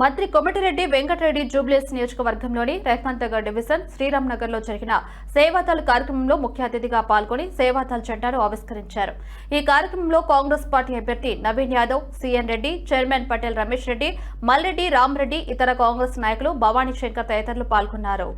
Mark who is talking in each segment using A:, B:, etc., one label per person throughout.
A: మంత్రి కొమటిరెడ్డి వెంకటరెడ్డి జూబ్లీస్ నియోజకవర్గంలోని రెహ్మంతగర్ డివిజన్ శ్రీరామ్నగర్లో జరిగిన సేవాదల్ కార్యక్రమంలో ముఖ్య అతిథిగా పాల్గొని సేవాదల్ జెండాను ఆవిష్కరించారు. ఈ కార్యక్రమంలో కాంగ్రెస్ పార్టీ అభ్యర్థి నవీన్ యాదవ్ సిఎన్ రెడ్డి చైర్మన్ పటేల్ రమేష్ రెడ్డి మల్రెడ్డి రామ్రెడ్డి ఇతర కాంగ్రెస్ నాయకులు భవానీ శంకర్ తదితరులు పాల్గొన్నారు.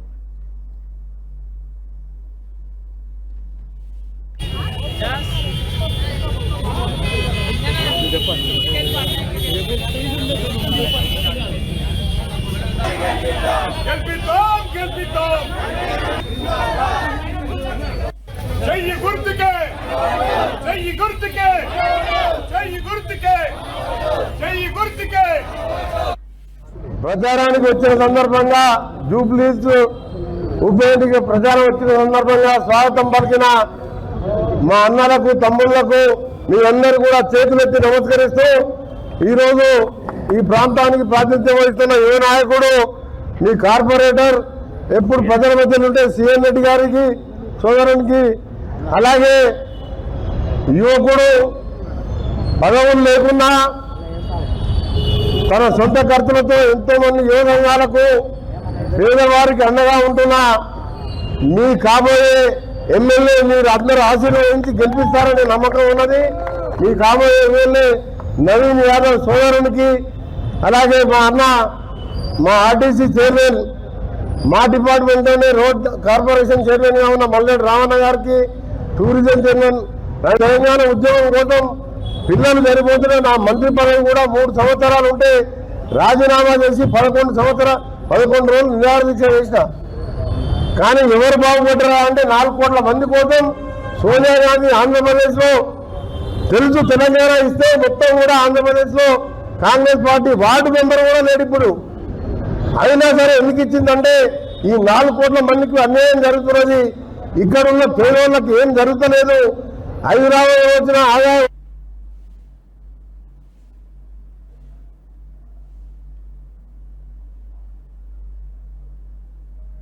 B: గెలిపిద్దాం గెలిపిద్దాం చెయ్యి గుర్తుకే చెయ్యి గుర్తుకే చెయ్యి గుర్తుకే చెయ్యి గుర్తుకే
C: ప్రచారానికి వచ్చిన సందర్భంగా జూబ్లీస్ ఉప ఎన్నిక ప్రచారం వచ్చిన సందర్భంగా స్వాగతం పలికిన మా అన్నలకు తమ్ముళ్ళకు మీ అందరూ కూడా చేతులెత్తి నమస్కరిస్తూ ఈరోజు ఈ ప్రాంతానికి ప్రాతినిధ్యం వహిస్తున్న యువ నాయకుడు మీ కార్పొరేటర్ ఎప్పుడు ప్రజల మధ్యలో ఉంటే సీఎం రెడ్డి గారికి సోదరునికి అలాగే యువకుడు పదవులు లేకున్నా తన సొంత ఖర్చులతో ఎంతో మంది యువ సంఘాలకు పేదవారికి అండగా ఉంటున్న మీ కాబోయే ఎమ్మెల్యే మీరు అందరూ ఆశీర్వదించి గెలిపిస్తారనే నమ్మకం ఉన్నది. మీ కాబోయే ఎమ్మెల్యే నవీన్ యాదవ్ సోదరునికి అలాగే మా అన్న మా ఆర్టీసీ చైర్మన్ మా డిపార్ట్మెంట్లోనే రోడ్ కార్పొరేషన్ చైర్మన్గా ఉన్న మల్లెడ్డి రామన్న గారికి టూరిజం చైర్మన్ తెలంగాణ ఉద్యోగం కోసం పిల్లలు సరిపోతున్న నా మంత్రి పదవి కూడా మూడు సంవత్సరాలు ఉంటే రాజీనామా చేసి పదకొండు సంవత్సర పదకొండు రోజులు నిరాదీక్ష చేసిన. కానీ ఎవరు బాగుపడ్డరా అంటే నాలుగు కోట్ల మంది కోసం సోనియా గాంధీ ఆంధ్రప్రదేశ్లో తెలుసు తెలంగాణ ఇస్తే మొత్తం కూడా ఆంధ్రప్రదేశ్లో కాంగ్రెస్ పార్టీ వార్డు మెంబర్ కూడా లేడు ఇప్పుడు. అయినా సరే ఎందుకు ఇచ్చిందంటే ఈ నాలుగు కోట్ల మందికి అన్యాయం జరుగుతున్నది. ఇక్కడ ఉన్న పేదోళ్ళకి ఏం జరుగుతలేదు. హైదరాబాద్ వచ్చిన ఆదాయం